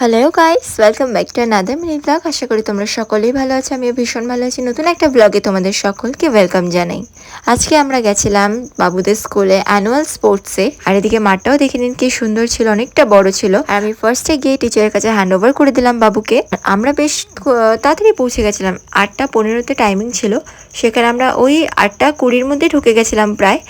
Hello guys welcome back to another mini vlog আশা করি তোমরা সকলেই ভালো আছো। আমিও ভীষণ ভালো আছি। নতুন একটা ব্লগে তোমাদের সকলকে ওয়েলকাম জানাই। আজকে আমরা গেছিলাম বাবুদের স্কুলে অ্যানুয়াল স্পোর্টসে আর এদিকে মাঠটাও দেখে নিন কি সুন্দর ছিল, অনেকটা বড় ছিল। আর আমি ফার্স্টে গিয়ে টিচারের কাছে হ্যান্ড ওভার করে দিলাম বাবুকে। আমরা বেশ তাড়াতাড়ি পৌঁছে গেছিলাম। আটটা পনেরোতে টাইমিং ছিল। সেখানে আমরা ওই আটটা কুড়ির মধ্যে ঢুকে গেছিলাম প্রায়।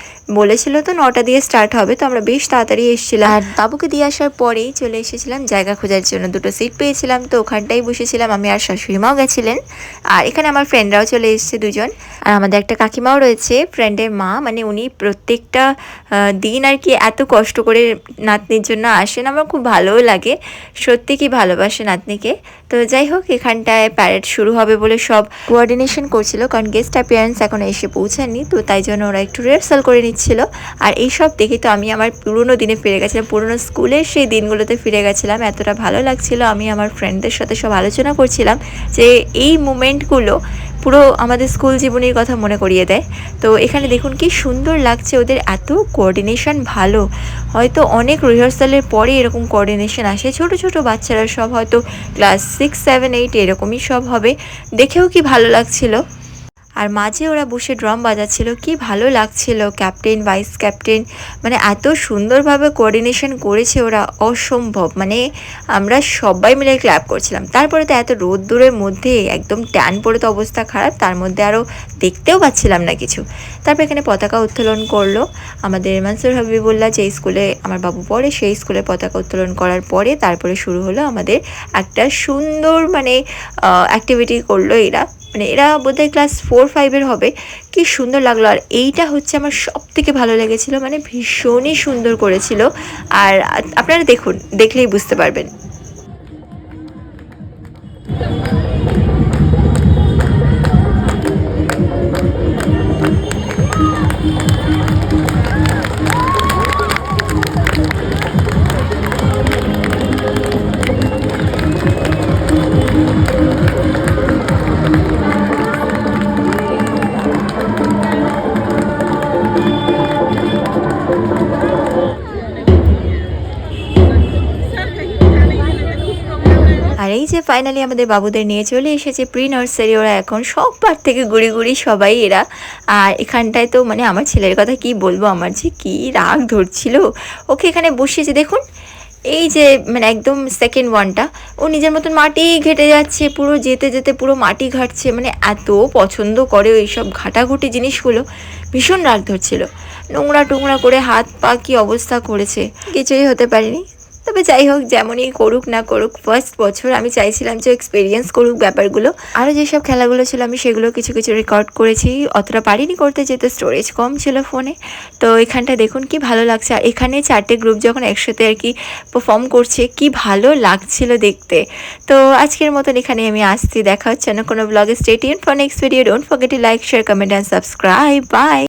বলেছিল তো নটা দিয়ে স্টার্ট হবে, তো আমরা বেশ তাড়াতাড়ি এসেছিলাম। আর বাবুকে দিয়ে আসার পরেই চলে এসেছিলাম জায়গা খোঁজার জন্য। দুটো সিট পেয়েছিলাম, তো ওখানটাই বসেছিলাম। আমি আর শাশুড়ি মাও গেছিলেন। আর এখানে আমার ফ্রেন্ডরাও চলে এসেছে দুজন। আর আমাদের একটা কাকিমাও রয়েছে ফ্রেন্ডের মা। মানে উনি প্রত্যেকটা দিন আর কি এত কষ্ট করে নাতনির জন্য আসেন। আমার খুব ভালোও লাগে। সত্যি কি ভালোবাসে নাতনিকে। তো যাই হোক, এখানটায় প্যারেড শুরু হবে বলে সব কোঅর্ডিনেশন করছিল। কারণ গেস্ট অ্যাপিয়ারেন্স এখন এসে পৌঁছায়নি, তো তাই জন্য ওরা একটু রিহার্সাল করে নিচ্ছিল। আর এই সব দেখে তো আমি আমার পুরনো দিনে ফিরে গেছিলাম, পুরনো স্কুলের সেই দিনগুলোতে ফিরে গেছিলাম, এতটা ভালো লাগছিল। আমি আমার ফ্রেন্ডদের সাথে সব আলোচনা করছিলাম যে এই মুমেন্টগুলো পুরো আমাদের স্কুল জীবনের কথা মনে করিয়ে দেয়। তো এখানে দেখুন কি সুন্দর লাগছে, ওদের এত কোঅর্ডিনেশন ভালো। হয়তো অনেক রিহার্সালের পরে এরকম কোঅর্ডিনেশন আসে। ছোট ছোট বাচ্চারা সব হয়তো ক্লাস সিক্স সেভেন এইট এরকমই সব হবে। দেখেও কি ভালো লাগছিল। আর মাঝে ওরা বসে ড্রাম বাজাচ্ছিল, কি ভালো লাগছিল। ক্যাপ্টেন, ভাইস ক্যাপ্টেন মানে এত সুন্দরভাবে কোঅর্ডিনেশন করেছে ওরা, অসম্ভব। মানে আমরা সবাই মিলে ক্ল্যাপ করছিলাম। তারপরে তো এত রোদ্দুরের মধ্যে একদম ট্যান পড়ে তো অবস্থা খারাপ, তার মধ্যে আরও দেখতেও পাচ্ছিলাম না কিছু। তারপর এখানে পতাকা উত্তোলন করল। আমাদের মানসুর হাবিবুল্লাহ যে স্কুলে, আমার বাবু পড়ে, সেই স্কুলে পতাকা উত্তোলন করার পরে তারপরে শুরু হলো আমাদের একটা সুন্দর মানে অ্যাক্টিভিটি করল এরা। মানে এরা বোধহয় ক্লাস ফোর ফাইভের হবে। কি সুন্দর লাগল। আর এইটা হচ্ছে আমার সব থেকে ভালো লেগেছিলো মানে ভীষণই সুন্দর করেছিল। আর আপনারা দেখুন, দেখলেই বুঝতে পারবেন। আর এই যে ফাইনালি আমাদের বাবুদের নিয়ে চলে এসেছে প্রি নার্সারি ওরা এখন সব পার থেকে গুড়ি গুড়ি সবাই এরা। আর এখানটায় তো মানে আমার ছেলের কথা কি বলব, আমার যে কি রাগ ধরছিল। ওকে এখানে বসিয়েছে, দেখুন, এই যে মানে একদম সেকেন্ড ওয়ানটা ও নিজের মতন মাটি ঘেটে যাচ্ছে, পুরো যেতে যেতে পুরো মাটি ঘাটছে মানে এত পছন্দ করে ওই সব ঘাটাঘুটি জিনিসগুলো, ভীষণ রাগ ধরছিল। নোংরা টোংরা করে হাত পা কি অবস্থা করেছে, কিছুই হতে পারেনি। তবে যাই হোক, যেমনই করুক না করুক ফার্স্ট বছর আমি চাইছিলাম যে এক্সপিরিয়েন্স করুক ব্যাপারগুলো। আরও যেসব খেলাগুলো ছিল আমি সেগুলো কিছু কিছু রেকর্ড করেছি। অতটা পারিনি করতে যেহেতু স্টোরেজ কম ছিল ফোনে তো এখানটা দেখুন কি ভালো লাগছে। আর এখানে চারটে গ্রুপ যখন একসাথে আর কি পারফর্ম করছে, কি ভালো লাগছিল দেখতে। তো আজকের মতন এখানে আমি আসছি। দেখা হচ্ছে না কোনো ব্লগে stay tuned for next video don't forget like share comment and subscribe bye